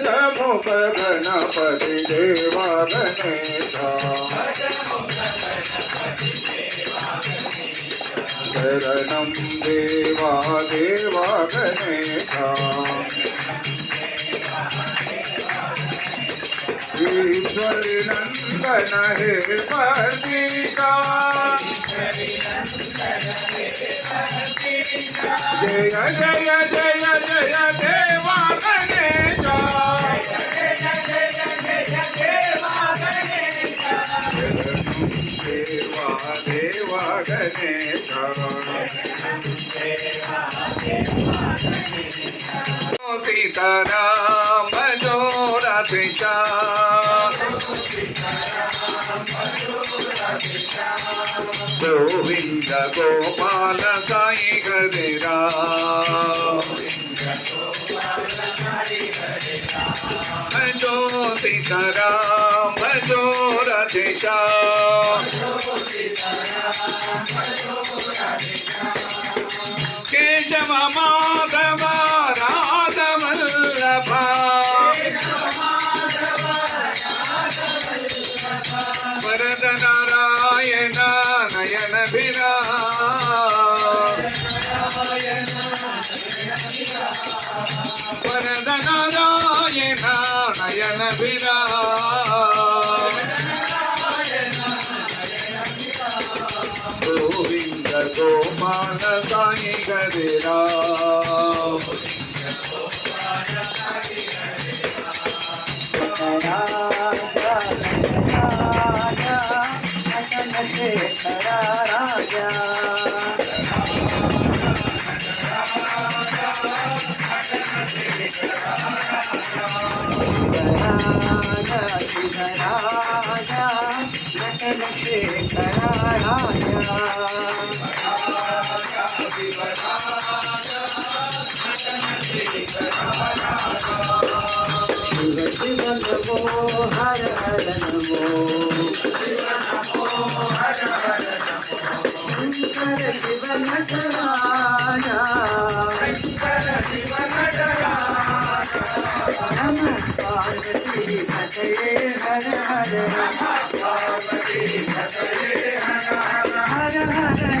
गजमुख गणपति देवा गणेशा शरणं देवा देवा गणेशा ईश्वरी नन्दन हे पतिका जय जय जय जय देवा गणेशा जोरा पिता गोविंद गोपाल साई गदिरा जो सीताराम जो रथिका కేశవ మాధవ రాధవల్లభ వరద నారాయణ నయన భిరా. వరద గోపాల సాయి గదిరా Thank you. హర నమో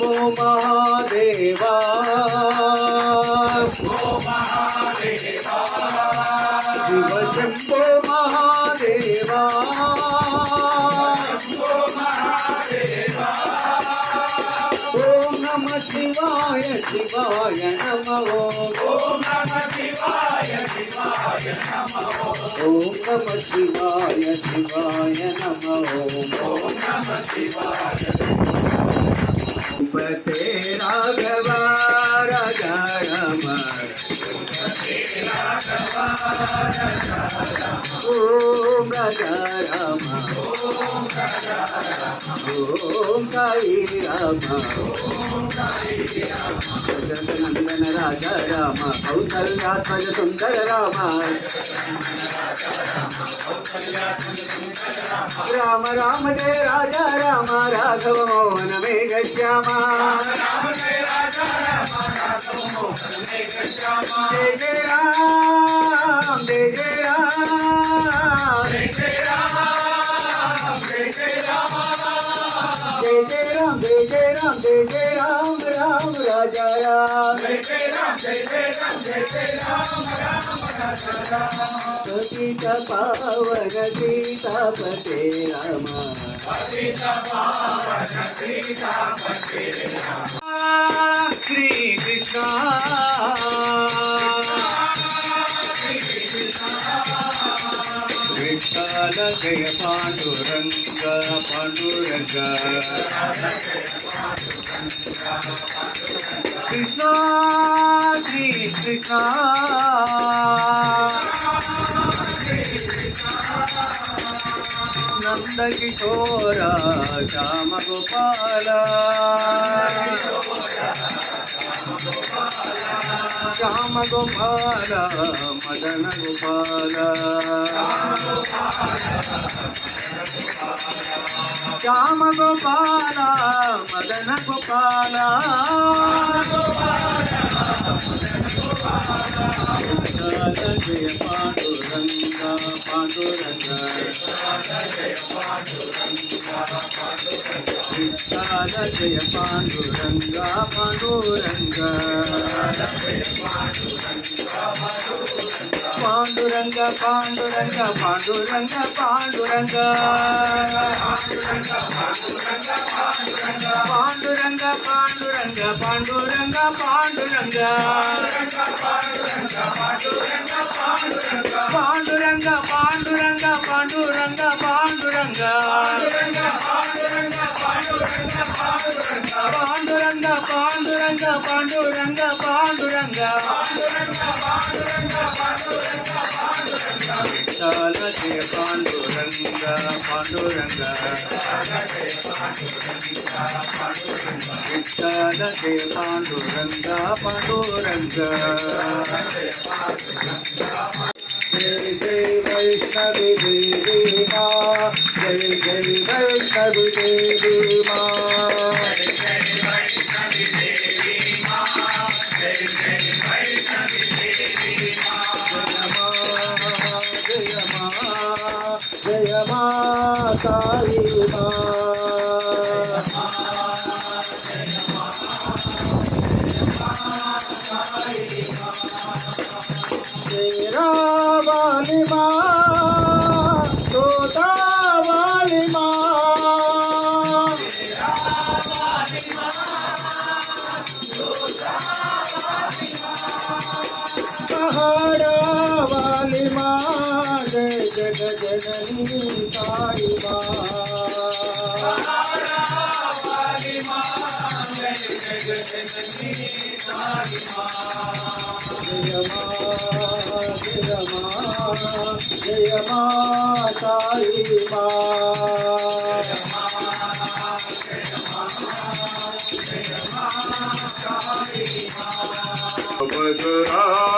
హర మహాదేవా చంద్రకళాధర శంభో మహాదేవా. ఓం నమ శివాయ శివాయ మహాదేవా ఓం నమ. శివాయ శివాయ నమ ఓం నమ శివాయ శివాయ నమ. శివాయ రాఘవ రాజా ఓం రాజా రామ ఓం సాయి రామ నందన రాజ రామ కౌసల్యాత్మజ సుందర రామ రామ రామ జయ రాజ రామ రాఘవ మోహన మే గశ్యామ జయ జయ రామ राम जय जय राम जय जय राम राम राजा राम सीता पावन सीता पते राम श्री कृष्ण विठ्ठल जय पांडुरंग पांडुरंग காலகய பாண்டுரங்க பாண்டுரங்க கிருஷ்ணா ஸ்ரீ கிருஷ்ணா नन्दकिशोर श्यामगोपाल ರಾಮ ಗೋಪಾಲ ಮದನ ಗೋಪಾಲ ರಾಮ ಗೋಪಾಲ ಮದನ ಗೋಪಾಲ ಜಯ ಪಾಂಡುರಂಗ ಪಾಂಡುರ జయ పాండురంగ పాండురంగ పాండురంగ పాండురంగ పాండురంగ పాండురంగ పాండురంగ పాండురంగ పాండురంగ పాండురంగ పాండురంగ పాండురంగ పాండురంగ విఠాల జయ పాండురంగ పాండురంగ జయ జయ వైష్ణవి దేవి మా జయ జయ వైష్ణవి దేవి మా मधुरा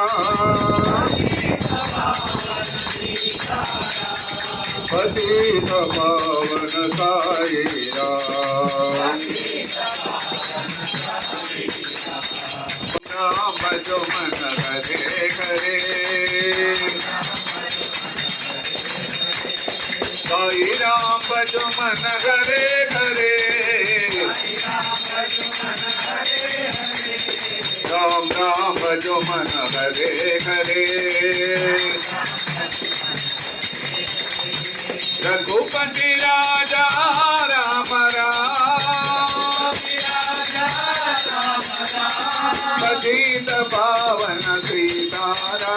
साई भगवान पतित पावन सीतारा पतित पावन साई राम राम जो मन करे करे साई राम जो मन करे करे राम राम जो मन करे करे రఘుపతి రాజా రామ రాజీత పావన సీతారా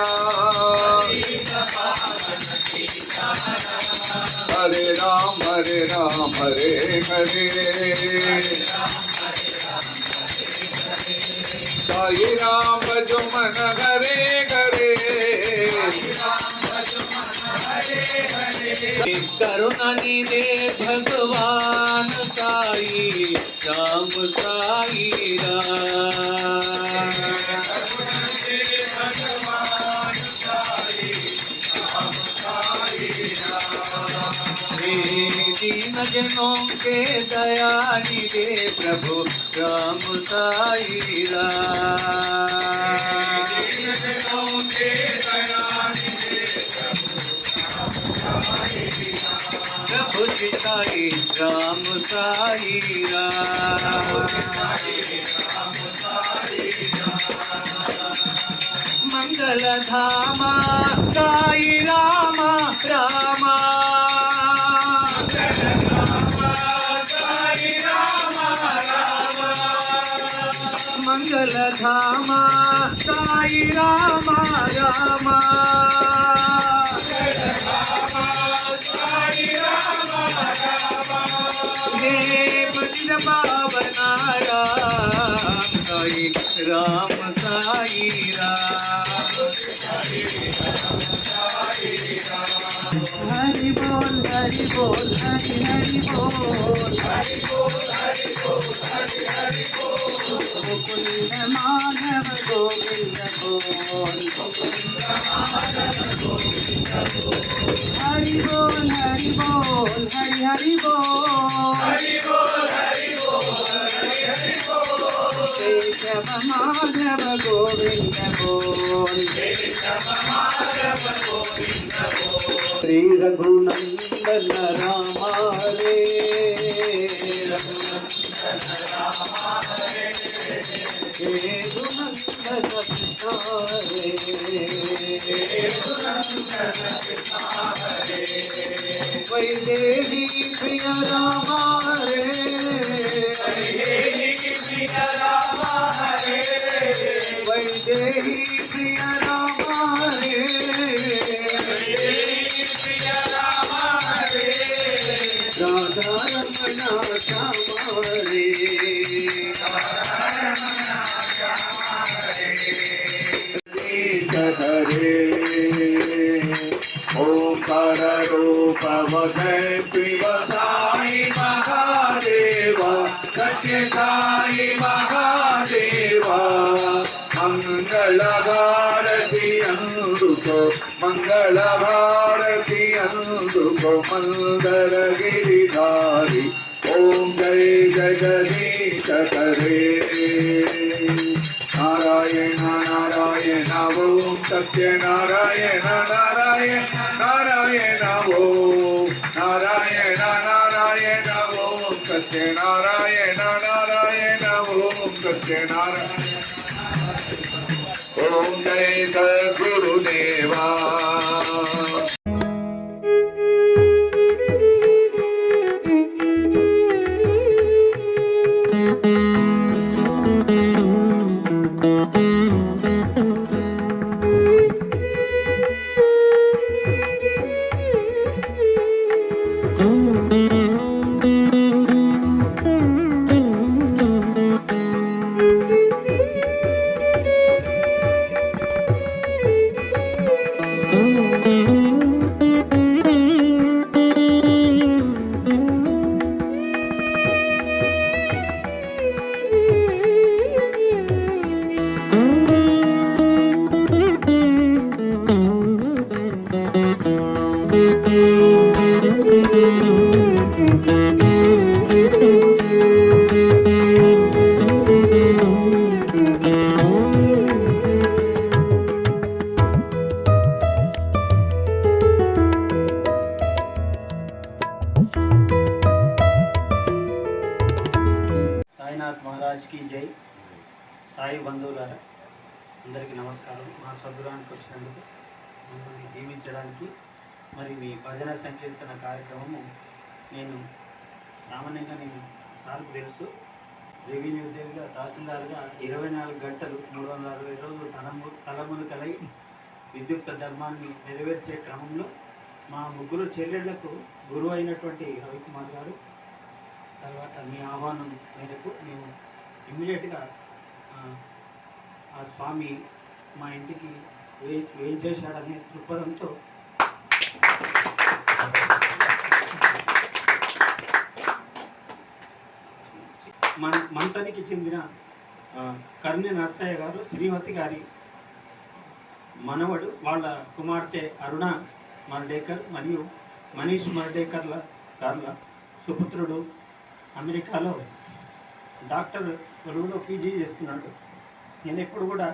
హరే రామ హరే రామ హరే హరే సాయి రామ జుమన హరే హరే करुणा निधे भगवान साई, राम साई दीन जनों के दया निधे प्रभु राम साई। राम प्रभु जी साई राम साई मंगल धामा साई राम राम রাম সাই হরি বল হরি বল হরি হরি বল হরি বল হরি বল হরি হরি বল গোকুল মাধব গোবিন্দ বল গোকুল মাধব গোবিন্দ বল হরি বল হরি বল হরি হরি বল केशव माधव गोविंद बोल श्री रघुनंदन राम रे रघुनंदन रे वैदेही प्रिय राम रे ओंकार रूप वदय शिव साई महादेव सत्य साई महादेव मंगल भारती अंदुको मंगल भारती अंदुको मंगल गिरिधारी ओम जय जगदीश करे नारायण నారాయణ ఓం సత్యనారాయణ నారాయణ నారాయణ ఓం నారాయణ నారాయణ ఓం సత్యనారాయణ నారాయణ ఓం సత్యనారాయణ ఓం జయ సద్గురుదేవా దీవించడానికి మరి మీ భజన సంకీర్తన కార్యక్రమము నేను సామాన్యంగా నేను సార్కు తెలుసు. రెవెన్యూ ఉద్యోగిగా తహసీల్దార్గా ఇరవై నాలుగు గంటలు మూడు వందల అరవై రోజులు తలము తలములు కలిగి విద్యుక్త ధర్మాన్ని నెరవేర్చే క్రమంలో మా ముగ్గురు చెల్లెళ్ళకు గురువు అయినటువంటి రవికుమార్ గారు తర్వాత మీ ఆహ్వానం మేరకు మేము ఇమ్మీడియట్గా ఆ స్వామి మా ఇంటికి వే ఏం చేశాడనే దృక్పథంతో మన మంతనికి చెందిన కర్ణి కర్ణె నరసయ్య గారు శ్రీమతి గారి మనవడు వాళ్ళ కుమార్తె అరుణ మర్డేకర్ మరియు మనీష్ మర్డేకర్ల గారుల సుపుత్రుడు అమెరికాలో డాక్టర్ కొలువులో పీజీ చేస్తున్నాడు. నేను ఎప్పుడు కూడా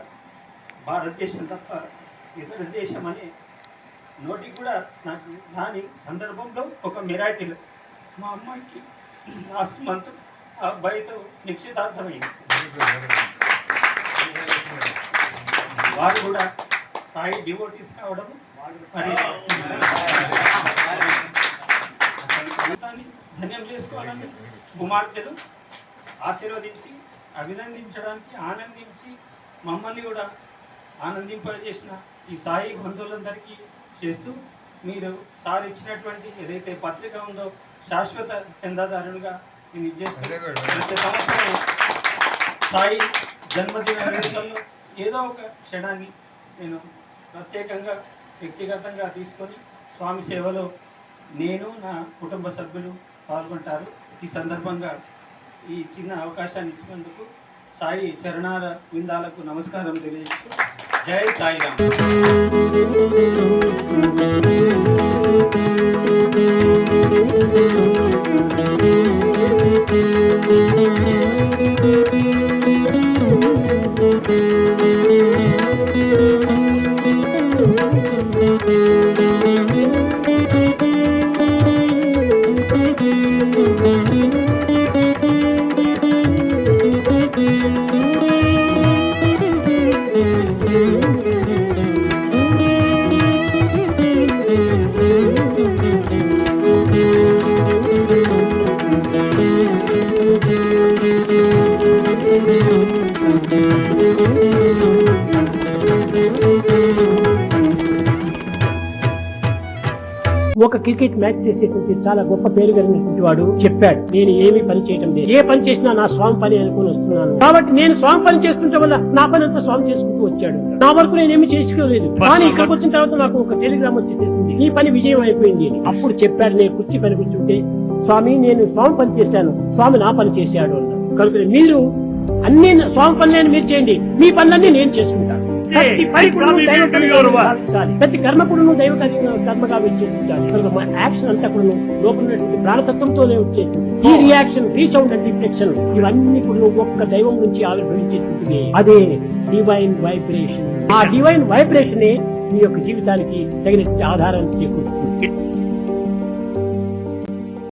భారతదేశం తప్ప ఇతర దేశం అనే నోటికి కూడా నాకు దాని సందర్భంలో ఒక మిరాకిల్ మా అమ్మాయికి లాస్ట్ మంత్ ఆ అబ్బాయితో నిశ్చితార్థమైంది. వారు కూడా సాయి డివోటీస్ కావడం మరి జీవితాన్ని ధన్యం చేసుకోవాలని కుమార్తెలు ఆశీర్వదించి అభినందించడానికి ఆనందించి మమ్మల్ని కూడా ఆనందింపజేసిన ఈ సాయి బంధువులందరికీ చేస్తూ మీరు సార్ ఇచ్చినటువంటి ఏదైతే పత్రిక ఉందో శాశ్వత చందాదారులుగా నేను ఇచ్చేస్తూ ప్రతి సంవత్సరం సాయి జన్మదిన వేడుకల్లో ఏదో ఒక క్షణాన్ని నేను ప్రత్యేకంగా వ్యక్తిగతంగా తీసుకొని స్వామి సేవలో నేను నా కుటుంబ సభ్యులు పాల్గొంటారు. ఈ సందర్భంగా ఈ చిన్న అవకాశాన్ని ఇచ్చినందుకు సాయి చరణాల విందాలకు నమస్కారం తెలియజేస్తూ जय साई राम క్రికెట్ మ్యాచ్ చేసేటువంటి చాలా గొప్ప పేరు కలిగినటువంటి వాడు చెప్పాడు. నేను ఏమీ పని చేయటం లేదు. ఏ పని చేసినా నా స్వామి పని అనుకుని వస్తున్నాను. కాబట్టి నేను స్వామి పని చేస్తుంటే వల్ల నా పని అంతా స్వామి చేసుకుంటూ వచ్చాడు. నా వరకు నేను ఏమి చేసుకోలేదు. కానీ ఇక్కడికి వచ్చిన తర్వాత నాకు ఒక టెలిగ్రామ్ వచ్చేసేసింది. నీ పని విజయం అయిపోయింది. అప్పుడు చెప్పాడు నేను కుర్చీ పని కూర్చుంటే స్వామి నేను స్వామి పని చేశాను. స్వామి నా పని చేశాడు అన్నాడు. కనుక మీరు అన్ని స్వామి పనులను మీరు చేయండి. మీ పనులన్నీ నేను చేసుకుంటాను. ప్రతి దైవ కర్మ కూడా నువ్వు దైవ కర్మ- కర్మగా విచ్చేసించాలి యాక్షన్ అంతా కూడా నువ్వు లోపల ఉన్నటువంటి ప్రాణతత్వంతోనే వచ్చేది ఈ రియాక్షన్ రీసౌండ్ అండ్ రిఫ్లెక్షన్ ఇవన్నీ కూడా నువ్వు ఒక్క దైవం నుంచి ఆవిర్భవించేటువంటివి అదే డివైన్ వైబ్రేషన్ ఆ డివైన్ వైబ్రేషన్ నీ యొక్క జీవితానికి తగినటువంటి ఆధారాన్ని చేకూరుస్తుంది.